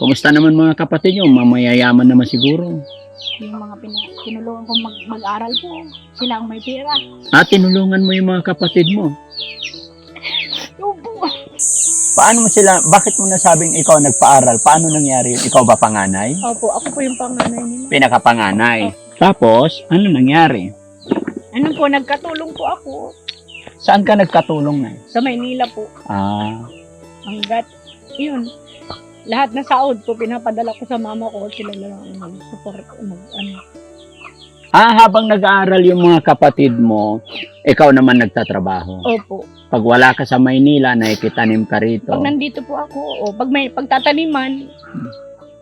Kumusta naman mga kapatid nyo? Mamayayaman naman siguro. Yung mga pina, tinulungan ko mag, mag-aral po. Sila ang may pera. Ah, tinulungan mo yung mga kapatid mo. Yung po. Paano mo sila, bakit mo nasabing ikaw nagpaaral? Paano nangyari yun? Ikaw ba panganay? Opo, ako po yung panganay nila. Pinakapanganay. Tapos, ano nangyari? Ano po, nagkatulong po ako Saan ka nagkatulong na? sa Maynila po. Ah, Hanggat, yun. Lahat na sahod ko, pinapadala ko sa mama ko. Sila na lang ang mag-support. Mag, ano. ah, habang nag-aaral yung mga kapatid mo, ikaw naman nagtatrabaho. Opo. Pag wala ka sa Maynila, nakikitanim ka rito. Pag nandito po ako, o pag may pagtataniman,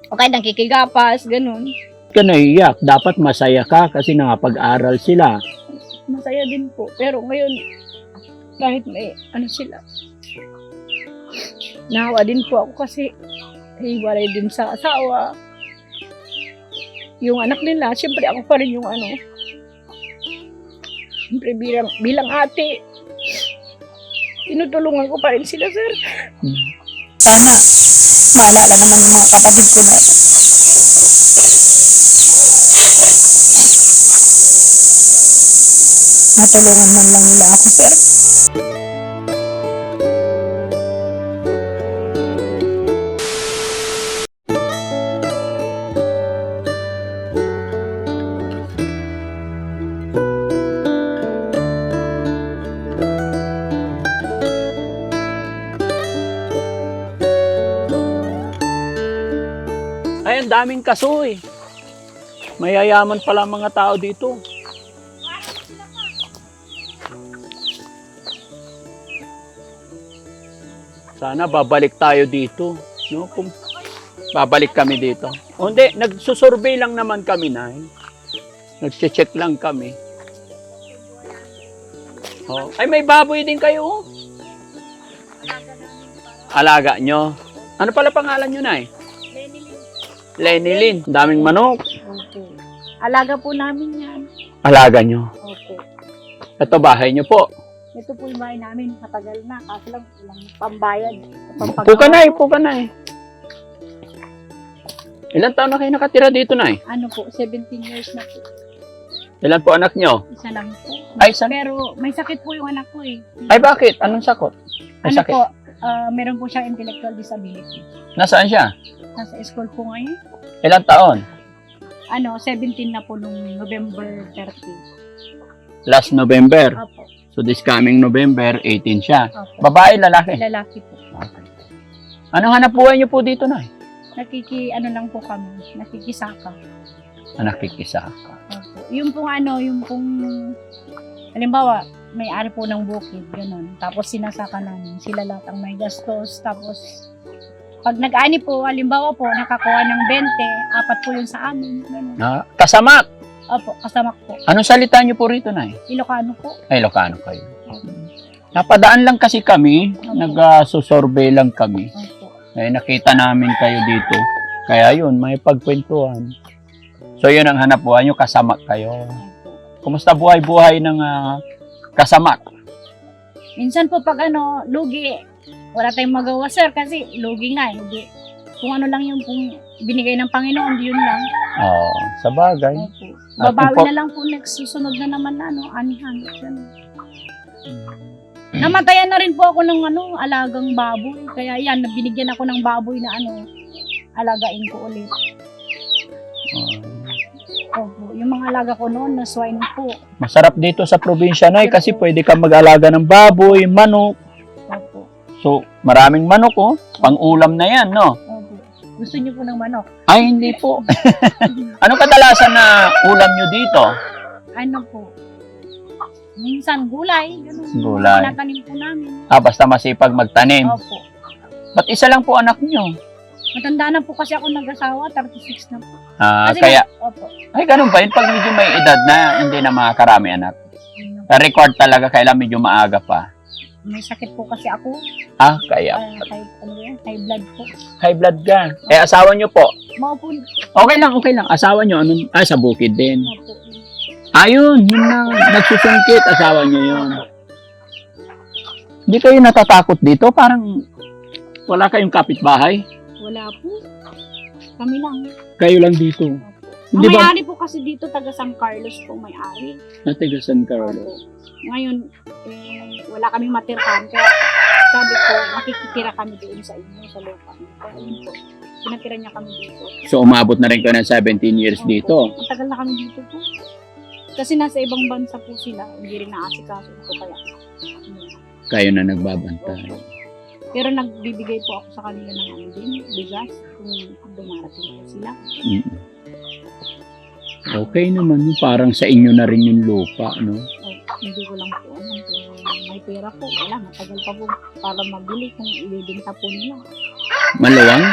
o kahit nakikigapas, ganun. ka naiyak. Dapat masaya ka kasi nakapag-aral sila. Masaya din po. Pero ngayon, kahit may ano sila, nahawa din po ako kasi hiwalay din sa asawa. Yung anak nila, siyempre ako pa rin yung ano, siyempre bilang, bilang ate, tinutulungan ko pa rin sila, sir. Sana maalala naman yung mga kapatid ko na matulungan man lang nila ako pero Daming kasoy. Mayayaman pala mga tao dito. Sana babalik tayo dito. No? Kung babalik kami dito. O hindi, nagsusurvey lang naman kami na. Nagche-check lang kami. Oh. Ay, may baboy din kayo. oh. Alaga nyo. Ano pala pangalan nyo, Nay? Lenny Lynn. Daming manok. Opo. Alaga po namin yan. Alaga nyo. Opo. Ito bahay nyo po. Ito po yung bahay namin, matagal na, kaso lang walang pambayad. Pampagawa Puka na eh, po. puka na eh. Ilan taon na kayo nakatira dito na Ano po, 17 years na po. Ilan po anak nyo? Isa lang po. Ay, san? Pero may sakit po yung anak ko eh. Ay, bakit? Anong sakot? May ano sakit? po, ah, meron po siyang intellectual disability. Nasaan siya? Nasa school po ngayon. Ilan taon? Ano, 17 na po nung November 30. Last November. Opo, So this coming November, 18 siya. opo. Babae, lalaki? Lalaki po. Okay. Anong hanap buhay nyo po dito na? Nakiki, ano lang po kami, nakikisaka. Ah, nakikisa ka. Opo. Yung pong ano, yung pong, halimbawa, may ari po ng bukid, ganun. Tapos sinasaka namin, sila lahat ang may gastos. Tapos, pag nag-ani po, halimbawa po, nakakuha ng 20, apat po yun sa amin. Ganun. Ah, kasamak! Opo, kasama ko po. Anong salita nyo po rito na Ilocano po. Ay, Ilocano kayo. Napadaan lang kasi kami, nag-survey lang kami. Opo. Eh, nakita namin kayo dito. Kaya yun, may pagkwentuhan. So yun ang hanap buhay nyo, kasamak kayo. Kumusta buhay-buhay ng ah, kasamak? Minsan po pag ano, lugi, wala tayong magawa sir kasi lugi nga. Hindi. Kung ano lang yung pong binigay ng Panginoon, yun lang. Oo, sa bagay. At Babawi na lang po next susunod na naman na ano, anihan. Ganun. Namatayan na rin po ako ng ano, alagang baboy. Kaya yan, binigyan ako ng baboy na ano, alagain ko ulit. Oo. Opo. Yung mga alaga ko noon na swine po. masarap dito sa probinsya na kasi pwede ka mag-alaga ng baboy, manok. So, maraming manok oh. Pang-ulam na yan, no? Opo. Gusto niyo po ng manok? Ay, hindi po. ano kadalasan na ulam nyo dito? Ano po? Minsan gulay, ganun. Gulay. Tinatanim po namin. Ah, basta masipag magtanim. Opo. Ba't isa lang po anak nyo? Matanda na po kasi ako nag-asawa, 36 na po. Ah, Kasi kaya, nga- opo. ay ganun ba yun? Pag medyo may edad na, hindi na makakarami anak. Record talaga kailan medyo maaga pa. May sakit po kasi ako. Ah, kaya. Uh, high, ano yan? High blood po. High blood ka. Eh, asawa nyo po. Maupo. Okay lang, okay lang. Asawa nyo, ano? Ah, sa bukid din. Ayun, yun na. Nagsusungkit, asawa nyo yun. Hindi kayo natatakot dito? Parang wala kayong kapitbahay? Wala po. Kami lang. Kayo lang dito. Ang ba? may-ari po kasi dito, taga San Carlos po may-ari. Natiga San Opo. Carlos. Ngayon, eh, wala kaming matirhan. Kaya sabi ko, makikitira kami doon sa inyo, sa lupa. Kaya yun po, pinatira niya kami dito. So umabot na rin kayo ng 17 years Opo. dito. Ang tagal na kami dito po. Kasi nasa ibang bansa po sila, hindi rin naasikaso ko kaya. Kayo na nagbabantay. Opo. Pero nagbibigay po ako sa kanila ng ano din, bigas, kung dumarating po sila. Mm. Okay naman, parang sa inyo na rin yung lupa, no? O, hindi ko lang po alam kung may pera po. Wala, matagal pa po para mabili kung ibibinta po nila. Malawang?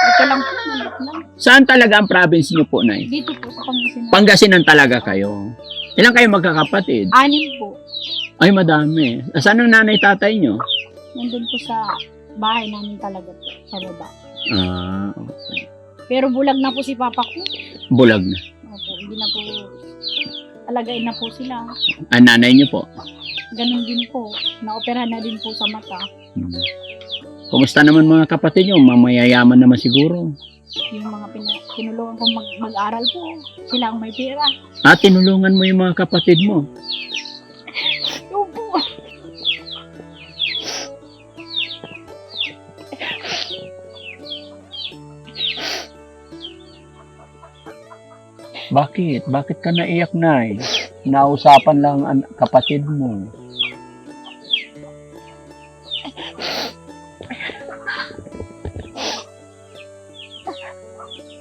Ito lang po, maliit lang. Saan talaga ang province niyo po, Nay? Dito po sa Pangasinan. Pangasinan talaga kayo. Ilang kayo magkakapatid? Anim po. Ay, madami. Saan ang nanay tatay niyo? Nandun po sa bahay namin talaga po, sa baba. Ah, okay. Pero bulag na po si Papa ko. Bulag na. Opo, hindi na po, alagain na po sila. Ang nanay niyo po. Ganun din po. Naoperahan na din po sa mata. Hmm. Kumusta naman mga kapatid niyo? Mamayayaman naman siguro. Yung mga pina- tinulungan kong mag- mag-aral po. Sila ang may pera. Ah, tinulungan mo yung mga kapatid mo. Bakit? Bakit ka naiyak, Nay? Nausapan lang ang kapatid mo.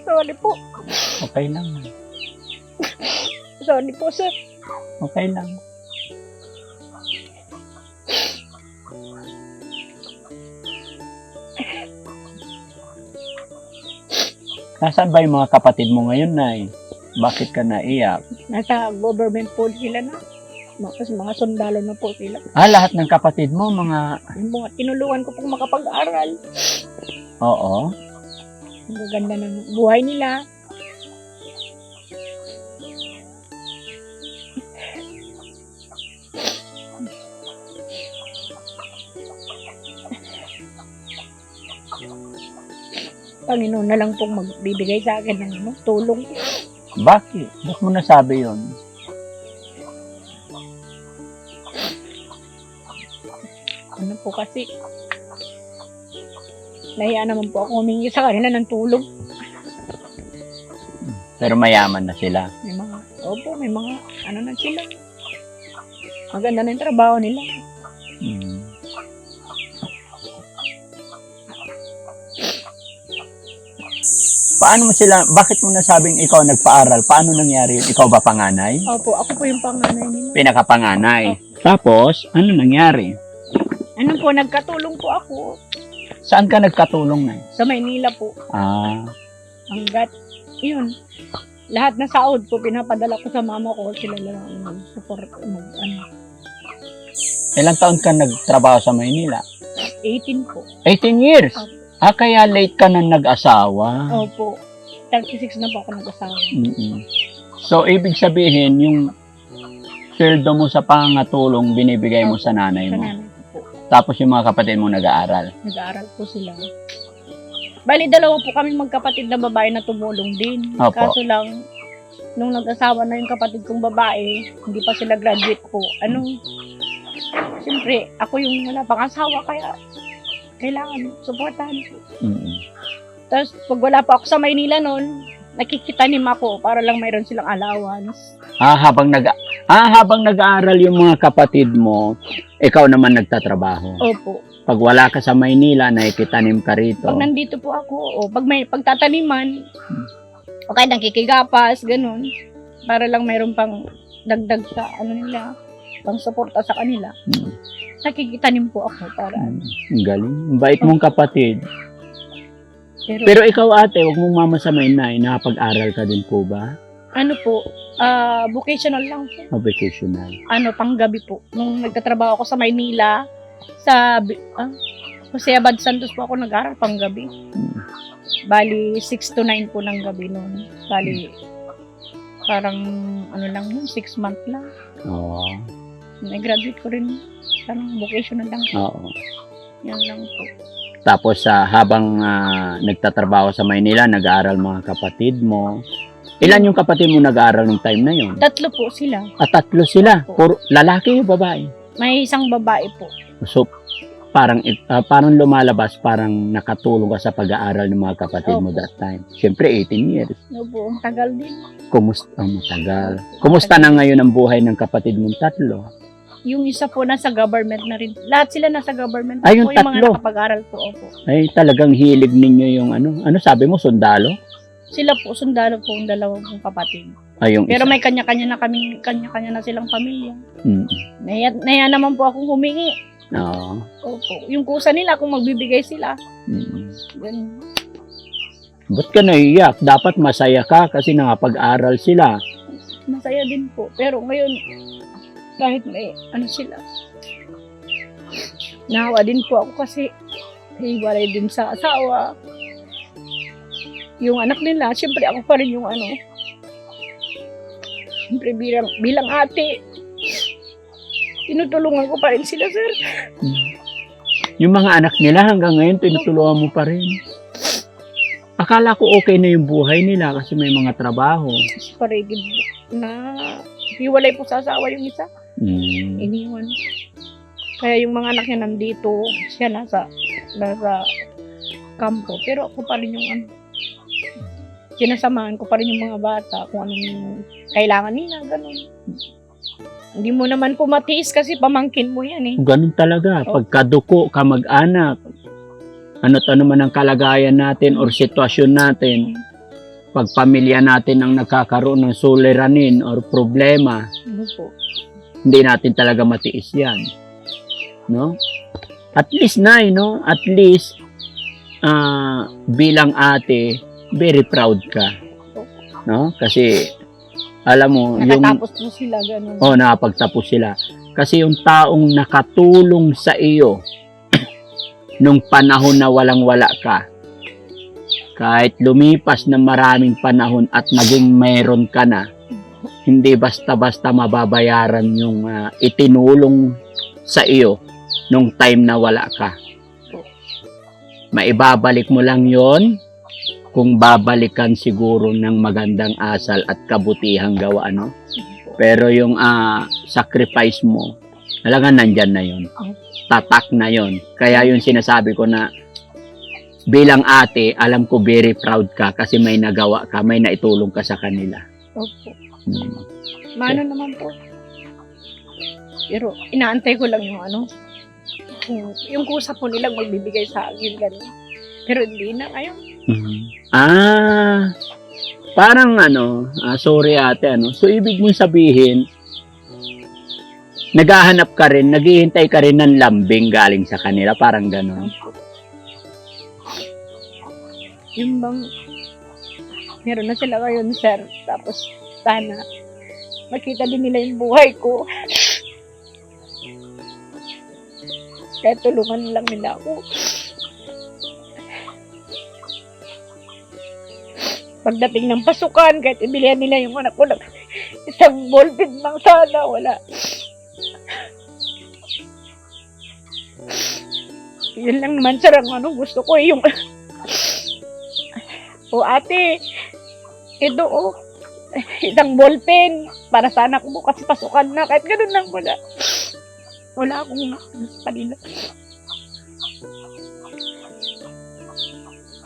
Sorry po. Okay lang. Sorry po, sir. Okay lang. Nasaan ba yung mga kapatid mo ngayon, Nay? Bakit ka naiyak? Nasa government po sila na. Kasi mga sundalo na po sila. Ah, lahat ng kapatid mo, mga... Yung mga tinulungan ko pong makapag-aral. Oo. Ang gaganda ng buhay nila. Panginoon na lang pong magbibigay sa akin ng ano, tulong. Bakit? Ba't mo nasabi yon? Ano po kasi, nahiya naman po ako humingi sa kanila ng tulong. Pero mayaman na sila. May mga, opo, may mga, ano na sila. Maganda na yung trabaho nila. Paano mo sila, bakit mo nasabing ikaw nagpaaral? Paano nangyari yun? Ikaw ba panganay? Opo, ako po yung panganay nila. Pinakapanganay. Tapos, ano nangyari? Ano po, nagkatulong po ako Saan ka nagkatulong na? sa Maynila po. Ah, Hanggat, yun, lahat na sahod po, pinapadala ko sa mama ko. Sila lang ang mag-support, mag, ano, ilang taon ka nagtrabaho sa Maynila? 18 po. 18 years. Opo. Ah, kaya late ka na nag-asawa. Opo, 36 na po ako nag-asawa. Mm-mm. So, ibig sabihin, yung sweldo mo sa pangatulong, binibigay mo sa nanay Sa mo. nanay ko po. Tapos yung mga kapatid mo nag-aaral. Nag-aaral po sila. Bali, dalawa po kami magkapatid na babae na tumulong din. Opo. Kaso lang, nung nag-asawa na yung kapatid kong babae, hindi pa sila graduate po. Ano, siyempre, ako yung wala pang asawa, kaya kailangan supportahan po. Mm-mm. Tapos, pag wala pa ako sa Maynila noon, nakikitanim ako para lang mayroon silang allowance. Ah, habang nag ah, habang nag-aaral yung mga kapatid mo, ikaw naman nagtatrabaho. Opo. Pag wala ka sa Maynila, nakikitanim ka rito. Pag nandito po ako, o pag may pagtataniman, o kaya nakikigapas, ganun. Para lang mayroon pang dagdag sa ano nila, pang suporta sa kanila. Mm. Nakikitanim po ako para Mm, Ang galing. Ang bait mong kapatid. Pero, Pero ikaw ate, wag mong mamasamain na, nakapag-aral ka din po ba? ano po, ah, vocational lang po. O vocational? Ano, panggabi po. Nung nagtatrabaho ako sa Maynila, sa Bi- ah, Jose Abad Santos po ako nag-aral panggabi. Mm. Bali, 6 to 9 po ng gabi noon. Bali, parang ano lang yun, 6 month lang. Oo. Nag-graduate ko rin. Parang vocational lang. Oo. Yan lang po. Tapos sa habang ah, nagtatrabaho sa Maynila, nag-aaral mga kapatid mo. Ilan yung kapatid mo nag-aaral ng time na yon? Tatlo po sila. At tatlo sila. Puro, lalaki o babae? May isang babae po. So, parang ah, parang lumalabas, parang nakatulong ka sa pag-aaral ng mga kapatid mo Opo. that time. Siyempre, 18 years. No po, ang tagal din. Kumusta? Oh, matagal. Kumusta na ngayon ang buhay ng kapatid mong tatlo? Yung isa po nasa government na rin. Lahat sila nasa government. Ay, yung po, yung mga tatlo. nakapag-aral po. Opo. Ay, talagang hilig ninyo yung ano? Ano sabi mo, sundalo? Sila po, sundalo po ang dalawang kong kapatid. Ay, yung Pero isa. may kanya-kanya na kaming, kanya-kanya na silang pamilya. Mm. Naya, naya naman po akong humingi. Oo. Opo. Yung kusa nila, kung magbibigay sila. Mm. Ganun. Ba't ka naiyak? Dapat masaya ka kasi nakapag-aral sila. Masaya din po. Pero ngayon, kahit may ano sila, nahawa din po ako kasi hiwalay din sa asawa. Yung anak nila, siyempre ako pa rin yung ano, siyempre bilang, bilang ate, tinutulungan ko pa rin sila, sir. Yung mga anak nila hanggang ngayon tinutulungan mo pa rin. Akala ko okay na yung buhay nila kasi may mga trabaho. Separated na hiwalay po sa asawa yung isa. Mm. iniwan. Kaya yung mga anak niya nandito, siya nasa, nasa kampo. Pero ako pa rin yung ano, sinasamahan ko pa rin yung mga bata kung anong kailangan nila, ganun. Hindi mo naman po matiis kasi pamangkin mo yan eh. Ganun talaga. Pagkaduko, kamag-anak, ano't ano man ang kalagayan natin or sitwasyon natin, pag pamilya natin ang nagkakaroon ng suliranin or problema, Ano po? Hindi natin talaga matiis yan. No? At least na, no? At least, ah, bilang ate, very proud ka. No? Kasi, alam mo, yung... Nakatapos po sila, ganun. Oh, nakapagtapos sila. Kasi yung taong nakatulong sa iyo nung panahon na walang-wala ka, kahit lumipas na maraming panahon at naging meron ka na, hindi basta-basta mababayaran yung ah, itinulong sa iyo nung time na wala ka. Maibabalik mo lang yon kung babalikan siguro ng magandang asal at kabutihang gawa, ano? Pero yung ah, sacrifice mo, talagang nandyan na yon. Tatak na yon. Kaya yung sinasabi ko na bilang ate, alam ko very proud ka kasi may nagawa ka, may naitulong ka sa kanila. Opo. Hmm. Mano naman po. Pero inaantay ko lang yung ano, yung, yung kusa po nilang magbibigay sa akin, ganun. Pero hindi na ngayon. Mhm. Ah, parang ano, ah, sorry ate, ano. So, ibig mong sabihin, naghahanap ka rin, naghihintay ka rin ng lambing galing sa kanila, parang gano'n. Yung bang, meron na sila ngayon, sir. Tapos, sana, makita din nila yung buhay ko. Kaya tulungan lang nila ako. Pagdating ng pasukan, kahit ibilihan nila yung anak ko ng isang ballpen lang sana, wala. Yun lang naman, sir, ang ano, gusto ko eh, yung o ate, ito o, isang ballpen para sa anak mo kasi pasukan na. Kahit ganun lang wala. Wala akong sa kanila.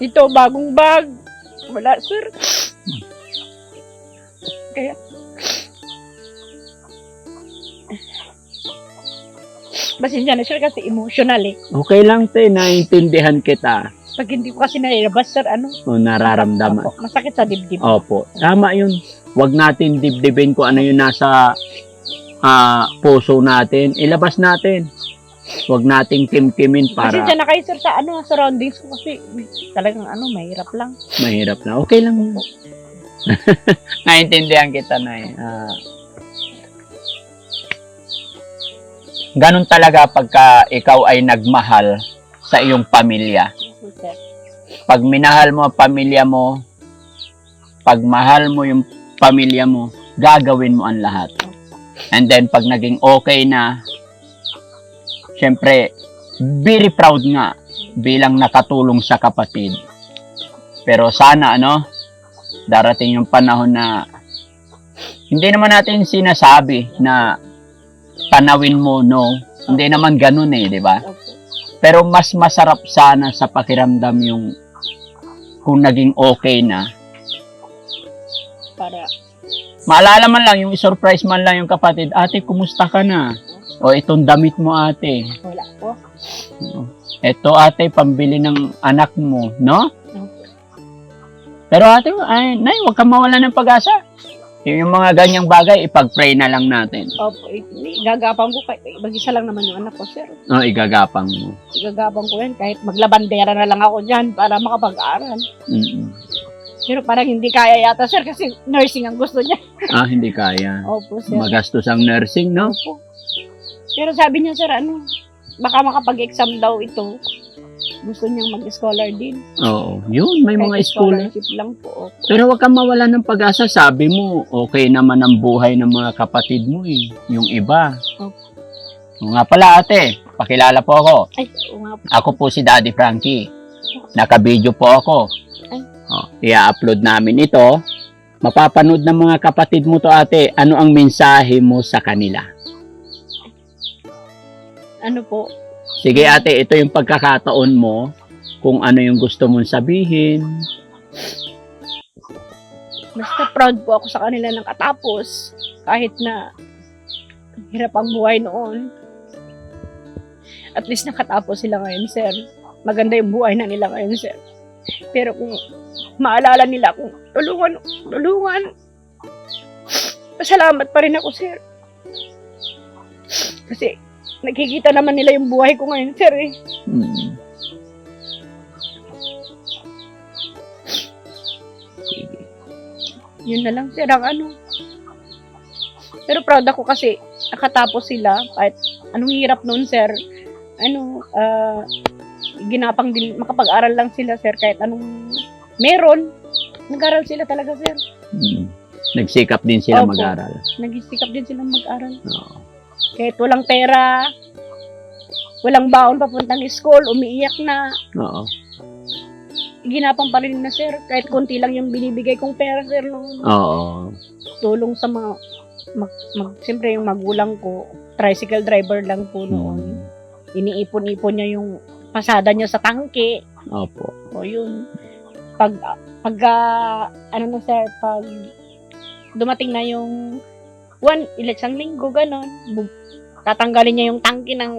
Ito, bagong bag. Wala, sir. Kaya, Pasensya na, sir, kasi emotional eh. Okay lang, te, naiintindihan kita. Pag hindi ko kasi nailabas, sir, ano, O nararamdaman. Opo, masakit sa dibdib. Opo, tama yun. Huwag natin dibdibin kung ano yung nasa ah, puso natin. Ilabas natin. Huwag nating kimkimin para Pasensya na kayo, sir, sa ano, surroundings ko kasi talagang ano, mahirap lang. mahirap na. Okay lang yun. Naintindihan kita na eh. Ah. Ganon talaga pagka ikaw ay nagmahal sa iyong pamilya. Sir. Pag minahal mo ang pamilya mo, pag mahal mo yung pamilya mo, gagawin mo ang lahat. And then, pag naging okay na, syempre, very proud nga bilang nakatulong sa kapatid. Pero sana ano, darating yung panahon na hindi naman natin sinasabi na tanawin mo no. Hindi naman ganun eh, di ba? Opo. Pero mas masarap sana sa pakiramdam yung kung naging okay na. Para, Maalala man lang, yung surprise man lang yung kapatid, ate, kumusta ka na? O itong damit mo ate. wala po. Ito ate, pambili ng anak mo, no? Pero ate, ay, nay, huwag kang mawala ng pag-asa. Yung, yung mga ganyang bagay, ipag-pray na lang natin. Opo, eh, gagapang ko, kahit mag-isa lang naman yung anak ko, sir. O, igagapang mo. Gagapang ko yan, kahit maglabandera na lang ako dyan para makapag-aral. Mm-mm. Pero parang hindi kaya yata, sir, kasi nursing ang gusto niya. Ah, hindi kaya. Opo, sir. Magastos ang nursing, no? Opo. Pero sabi niya, sir, ano, baka makapag-exam daw ito. Gusto niyang mag-scholar din. Oo. Yun, may mga school. scholarship lang po. Opo. Pero huwag kang mawala ng pag-asa. Sabi mo, okay naman ang buhay ng mga kapatid mo eh. Yung iba. Opo. O nga pala ate, pakilala po ako. Ay, oo nga po. Ako po si Daddy Frankie. Naka-video po ako. Ay. O, i-upload namin ito. Mapapanood ng mga kapatid mo to ate. Ano ang mensahe mo sa kanila? Ano po, Sige ate, ito yung pagkakataon mo kung ano yung gusto mong sabihin. basta proud po ako sa kanila ng katapos. Kahit na hirap ang buhay noon. At least nakatapos sila ngayon, sir. Maganda yung buhay na nila ngayon, sir. Pero kung maalala nila kung tulungan, tulungan, pasalamat pa rin ako, sir. Kasi nakikita naman nila yung buhay ko ngayon, sir, eh. Hmm. Yun na lang, sir, ang ano. Pero proud ako kasi nakatapos sila kahit anong hirap noon, sir. Ano, ah, ginapang din, makapag-aral lang sila, sir, kahit anong meron. Nag-aral sila talaga, sir. Hmm. Nagsikap din sila Opo. mag-aral. Nagisikap din sila mag-aral. Oo. Kahit walang pera, walang baon papuntang school, umiiyak na. Oo. Ginapang pa rin na, sir. Kahit konti lang yung binibigay kong pera, sir, noon. Oo. tulong sa mga mag, mag siyempre yung magulang ko tricycle driver lang po noon Hmm. iniipon-ipon niya yung pasada niya sa tangke Opo. o yun pag pag ah, ano na sir pag dumating na yung one isang linggo ganon tatanggalin niya yung tangke ng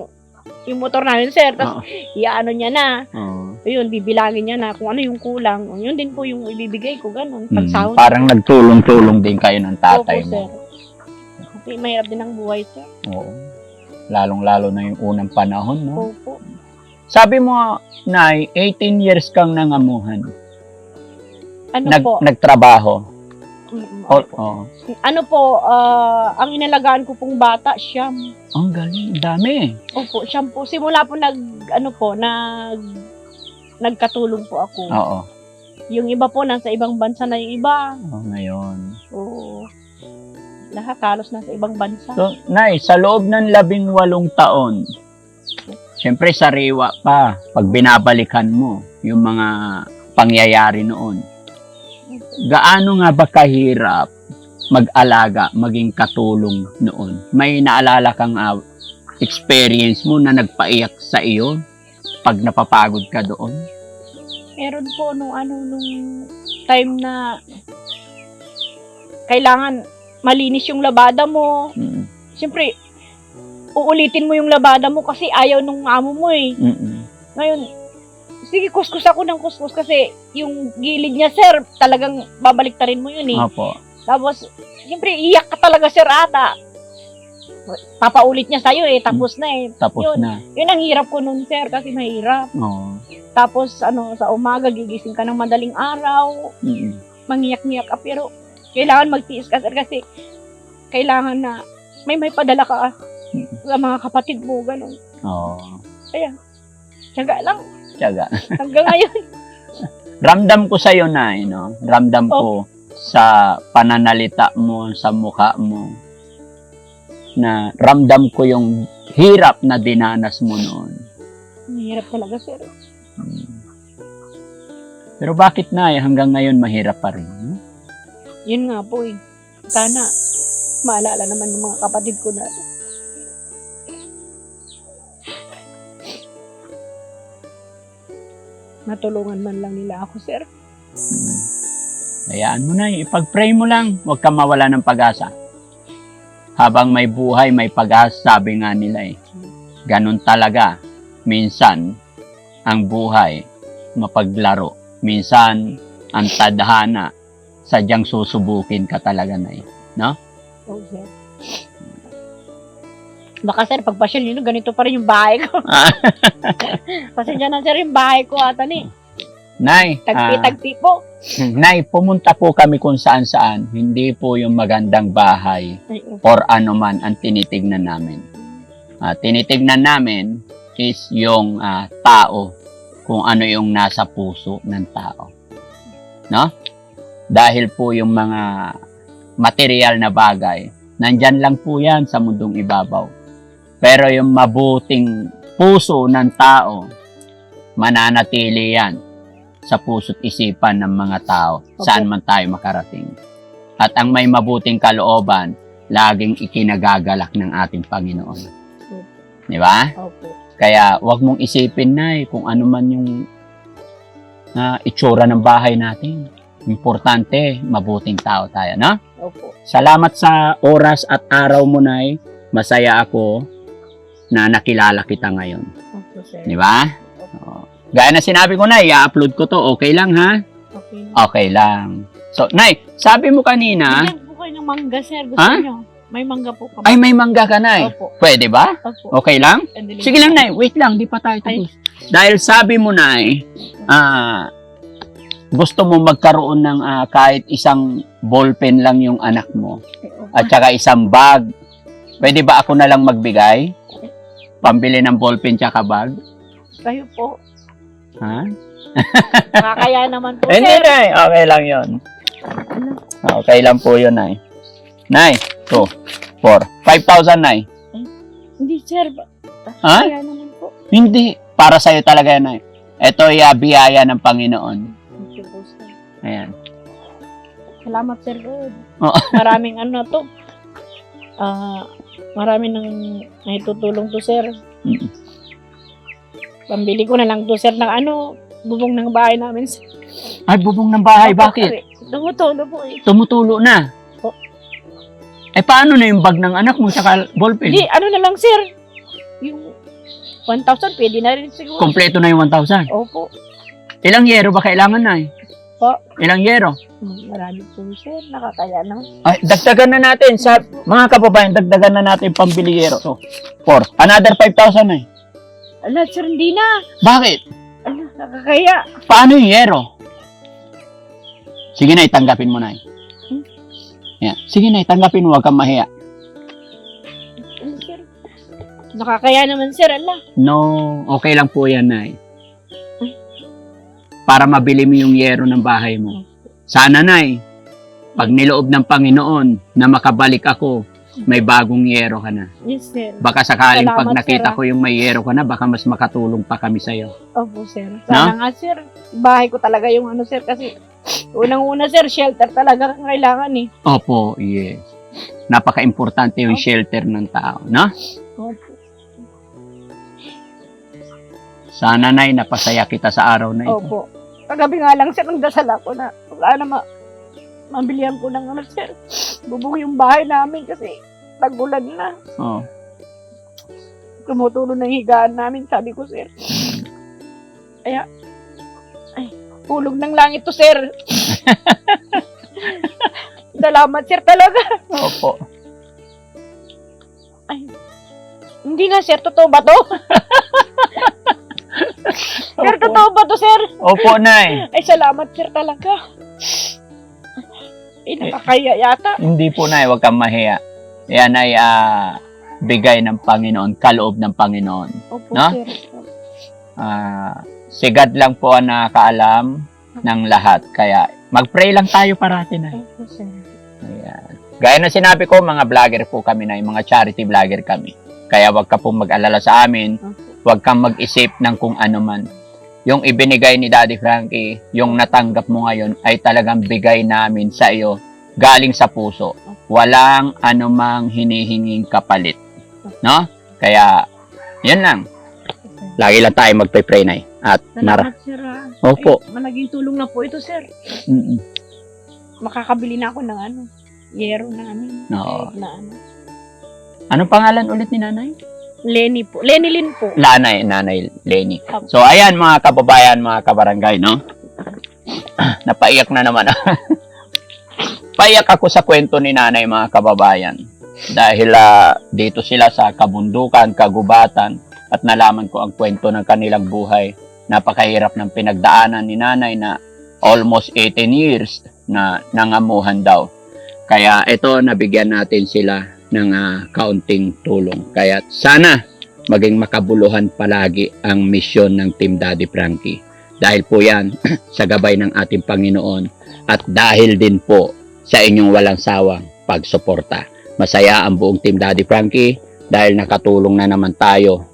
yung motor namin sir tapos Oo. iaano niya na Oo. yun bibilangin niya na kung ano yung kulang yun din po yung ibibigay ko ganon pag Hmm. sahod Parang nagtulong-tulong din kayo ng tatay Opo, mo. sir. Kasi mahirap din ang buhay, sir. Oo. Lalong-lalo na yung unang panahon, no? Opo. Sabi mo, Nay, 18 years kang nangamuhan. Ano Nag, po? nagtrabaho. O, oh, Ano po, ah, ang inalagaan ko pong bata, siyam. Ang galing. Ang dami. Opo, siyam po. Simula po nag, ano po, nag, nagkatulong po ako. Oo. Yung iba po, nasa ibang bansa na yung iba. Oh, ngayon. Oo. Lahat halos nasa ibang bansa. So, Nay, sa loob ng labing walong taon, syempre sariwa pa pag binabalikan mo yung mga pangyayari noon. Gaano nga ba kahirap mag-alaga, maging katulong noon? May naalala kang ah, experience mo na nagpaiyak sa iyo pag napapagod ka doon? Meron po nung ano, nung time na kailangan malinis yung labada mo. Mm, Siyempre, uulitin mo yung labada mo kasi ayaw nung amo mo eh. mm, mm. Ngayon, sige, kuskus ako ng kuskus kasi yung gilid niya, sir, talagang babaliktarin mo yun eh. Opo. Tapos, siyempre, iyak ka talaga, sir, ata. Papaulit niya sa'yo eh, tapos na eh. Tapos Yun. na. Yun ang hirap ko nun, sir, kasi mahirap. Oo. Tapos, ano, sa umaga, gigising ka ng madaling araw, Mm, mangiyak-ngiyak ka, pero kailangan magtiis ka, sir, kasi kailangan na may may padala ka sa mga kapatid mo, ganun. Oo. Tiyaga lang, Tiyaga. hanggang ngayon. ramdam ko sa iyo na, no? Ramdam ko sa pananalita mo, sa mukha mo, na ramdam ko yung hirap na dinanas mo noon. Mahirap talaga, sir. Hmm. Pero bakit na hanggang ngayon mahirap pa rin? no? Yun nga po eh. Sana, maalala naman ng mga kapatid ko na natulungan man lang nila ako, sir. Hmm. Hayaan mo na, ipag-pray mo lang. Huwag kang mawala ng pag-asa. Habang may buhay, may pag-asa, sabi nga nila eh. Ganon talaga. Minsan, ang buhay, mapaglaro. Minsan, ang tadhana, sadyang susubukin ka talaga na eh. Oh, sir. Baka sir, pagpasyal nyo, ganito pa rin yung bahay ko. Pasensya na sir, yung bahay ko ata ni. Nay, ah, Tagpi-tagpi po. Nay, pumunta po kami kung saan-saan. Hindi po yung magandang bahay Ay, or ano man ang tinitignan namin. Ah, tinitignan namin is yung ah, tao, kung ano yung nasa puso ng tao. No? Dahil po yung mga material na bagay, nandyan lang po yan sa mundong ibabaw. Pero yung mabuting puso ng tao, mananatili yan sa puso't isipan ng mga tao, Opo. saan man tayo makarating. At ang may mabuting kalooban, laging ikinagagalak ng ating Panginoon. Di ba? Opo. Kaya wag mong isipin na kung ano man yung ah, itsura ng bahay natin. Importante, mabuting tao tayo, no? Opo. Salamat sa oras at araw mo, Nay. Masaya ako na nakilala kita ngayon. Sir. Di ba? Oo. Gaya na sinabi ko na, i-upload ko to. Okay lang, ha? Okay. Okay lang. So, Nay, sabi mo kanina, Bigyan po kayo ng mangga, sir. Gusto Ha? nyo? May mangga po kami. ay may mangga ka, Nay. Opo. Pwede ba? Opo. Okay lang? Sige lang, Nay. Wait lang, di pa tayo tapos. Dahil sabi mo, Nay, ah, gusto mo magkaroon ng ah, kahit isang ballpen lang yung anak mo at saka isang bag. Pwede ba ako na lang magbigay? Pambili ng ballpen tsaka bag? Kayo po. Ha? Nakakaya naman po, Hindi, sir. Nay. Okay lang yon. Okay lang po yun, Nay. Nay, 2, 4, 5,000, Nay. Hindi, sir. Ha? Kaya naman po. Hindi. Para sa'yo talaga yan, Nay. Ito ay ah, biyaya ng Panginoon. Thank you po, sir. Ayan. Salamat, sir Lord. Oo. Maraming ano to. Ah, marami nang naitutulong to, sir. Mm. Pambili ko na lang to, sir, ng ano, bubong ng bahay namin. sir. Ay, bubong ng bahay. Opo, Bakit? sir. Tumutulo po eh. Tumutulo na. Po. Eh, paano na yung bag ng anak mo sa ballpen? Hindi, ano na lang, sir. Yung 1,000, pwede na rin siguro. Kompleto na yung 1,000. Opo. Ilang yero ba kailangan na eh? Po. Ilang yero? Hmm, Marami po, sir. Nakakaya naman. Ay, dagdagan na natin. Sa, mga kababayan, dagdagan na natin pambili yero. So, four. Another 5,000 na eh. Ala, sir, hindi na. Bakit? Ala, nakakaya. Paano yung yero? Sige na, tanggapin mo na eh. Hmm? Yan. Sige na, tanggapin mo. Huwag kang mahiya. Nakakaya naman, sir. Ala. No, okay lang po yan, Nay. Para mabili mo yung yero ng bahay mo. Sana, Nay, pag niloob ng Panginoon na makabalik ako, may bagong yero ka na. Yes, sir. Baka sakaling pag Salamat, nakita sir, ko yung may yero ka na, baka mas makatulong pa kami sa'yo. Opo, sir. Sana nga, sir. Bahay ko talaga yung ano, sir. Kasi unang-una, sir, shelter talaga ang kailangan eh. Opo, yes. Napaka-importante yung Opo. shelter ng tao, no? Opo. Sana, Nay, napasaya kita sa araw na ito. Opo. Kagabi nga lang, sir, nagdasal ako na sana ma mabilihan ko ng ano, sir. Bubong yung bahay namin kasi tagulan na. Oh. Tumutulo ng higaan namin, sabi ko, sir. Kaya, ay, hulog ng langit to, sir. Salamat, sir, talaga. Opo. Hindi nga, sir. Totoo ba to? sir, totoo ba to, sir? Opo, Nay. Ay, salamat, sir, talaga. Ay, nakakaya yata. Hindi po, Nay. Huwag kang mahiya. Yan ay ah, bigay ng Panginoon, kaloob ng Panginoon. Opo, No? sir. Ah, si God lang po ang nakakaalam ng lahat. Kaya mag-pray lang tayo parati na. Opo, sir. Ayan. Gaya na sinabi ko, mga vlogger po kami na, mga charity vlogger kami. Kaya wag ka pong mag-alala sa amin, Opo. Wag kang mag-isip ng kung ano man. yung ibinigay ni Daddy Frankie, yung natanggap mo ngayon ay talagang bigay namin sa iyo galing sa puso. Walang anumang hinihinging kapalit. No? Kaya, yan lang. Lagi lang tayo magpe-pray na At nara. Salamat, sir. ah. Opo. Ay, malaging tulong na po ito, sir. Mm-mm. Makakabili na ako ng ano, yero namin. Oo. Kahit na ano. Anong pangalan ulit ni nanay? Lenny po. Lenny Lin po. Lanay, nanay Lenny. So, ayan mga kababayan, mga kabarangay, no? Napaiyak na naman. Paiyak ako sa kwento ni nanay, mga kababayan. Dahil ah, dito sila sa kabundukan, kagubatan, at nalaman ko ang kwento ng kanilang buhay. Napakahirap ng pinagdaanan ni nanay na almost 18 years na nangamuhan daw. Kaya ito, nabigyan natin sila ng ah, kaunting tulong. Kaya sana maging makabuluhan palagi ang misyon ng Team Daddy Frankie. Dahil po yan sa gabay ng ating Panginoon at dahil din po sa inyong walang sawang pagsuporta. Masaya ang buong Team Daddy Frankie dahil nakatulong na naman tayo.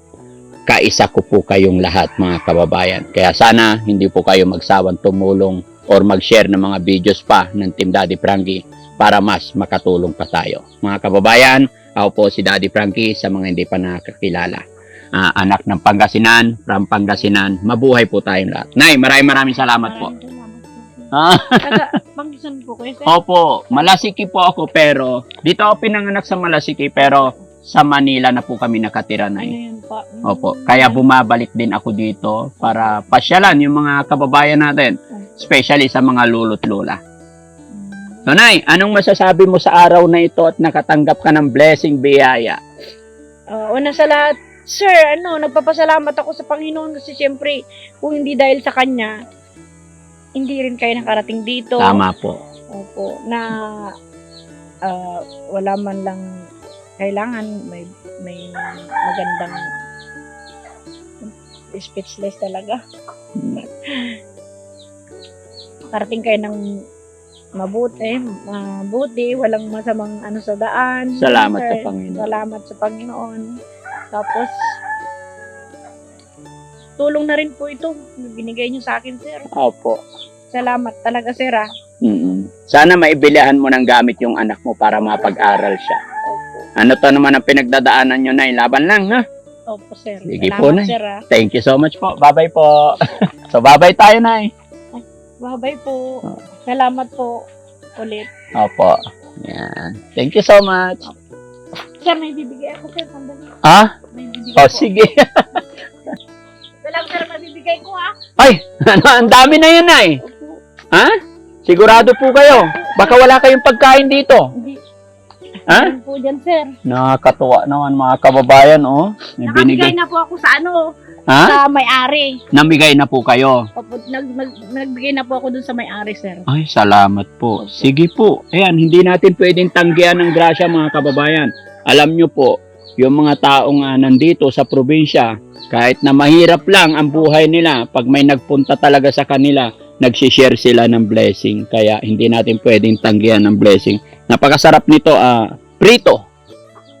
Kaisa ko po kayong lahat mga kababayan. Kaya sana hindi po kayo magsawang tumulong or mag-share ng mga videos pa ng Team Daddy Frankie para mas makatulong pa tayo. Mga kababayan, ako po si Daddy Frankie sa mga hindi pa nakakilala. Ah, anak ng Pangasinan, from Pangasinan. Mabuhay po tayong lahat. Nay, maraming maraming salamat po. Maraming salamat po. Ah, pangsan po kayo, sir. opo, Malasiki po ako pero dito ako pinanganak sa Malasiki pero sa Manila na po kami nakatira Ano na yun pa? Mm. Opo, kaya bumabalik din ako dito para pasyalan yung mga kababayan natin, especially sa mga lolo't lola. Mm. So, Nay, anong masasabi mo sa araw na ito at nakatanggap ka ng blessing biyaya? Ah, una sa lahat, sir, ano, nagpapasalamat ako sa Panginoon kasi syempre, kung hindi dahil sa Kanya, hindi rin kayo nakarating dito. Tama po. Opo, na ah, wala man lang kailangan, may, may magandang speechless talaga. Karating kayo ng mabuti, mabuti, walang masamang ano sa daan. Salamat Sir, sa Panginoon. Salamat sa Panginoon. Tapos, tulong na rin po ito. Binigay niyo sa akin, sir. Opo. Salamat talaga, sir, ah. mm Sana maibilihan mo ng gamit yung anak mo para mapag-aral siya. Opo. Ano to naman ang pinagdadaanan nyo, Nay? Laban lang, ha? Opo, sir. Sige Salamat, po, Nay. sir, ah. Thank you so much po. Bye-bye po. so, bye-bye tayo, Nay. Bye-bye po. Oh. Salamat po ulit. Opo. Yan. Thank you so much. Sir, may bibigay ako, sir. Sandali. Ah? May bibigay O, ko. sige. Ito lang, sir, mabibigay ko, ah. Ay, ano, ang dami na yun. Opo. Ha? Sigurado po kayo. Baka wala kayong pagkain dito. Hindi. Ha? Meron po dyan, sir. Nakakatuwa naman mga kababayan, oh. May Nakabigay binigay. na po ako sa ano, Ha? sa may-ari. Namigay na po kayo. Opo, nag, nag, nagbigay na po ako dun sa may-ari, sir. Ay, salamat po. Sige po. Ayan, hindi natin pwedeng tanggihan ng grasya mga kababayan. Alam nyo po, yung mga taong uh, nandito sa probinsya, kahit na mahirap lang ang buhay nila, pag may nagpunta talaga sa kanila, nagsishare sila ng blessing. Kaya hindi natin pwedeng tanggihan ng blessing. Napakasarap nito, ah, prito.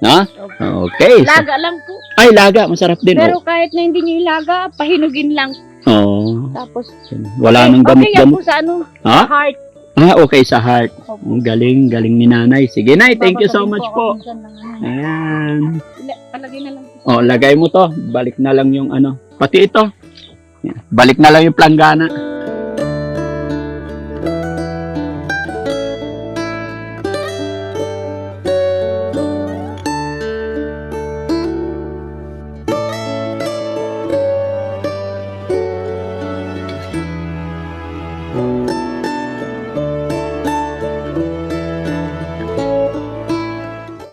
No? Okay. Laga lang po. Ay, laga. Masarap din. Pero kahit na hindi niyo ilaga, pahinugin lang. Oh. Tapos, Wala nang okay yan gamot-gamot. po sa ano, Ha? sa heart. Ah, okay sa heart. Opo. Ang galing, galing ni nanay. Sige, nay. Thank you so much ako po. minsan ng ano. Ayan. Ila- Palagay na lang. O, lagay mo to. Balik na lang yung ano. Pati ito. Yan. Balik na lang yung planggana.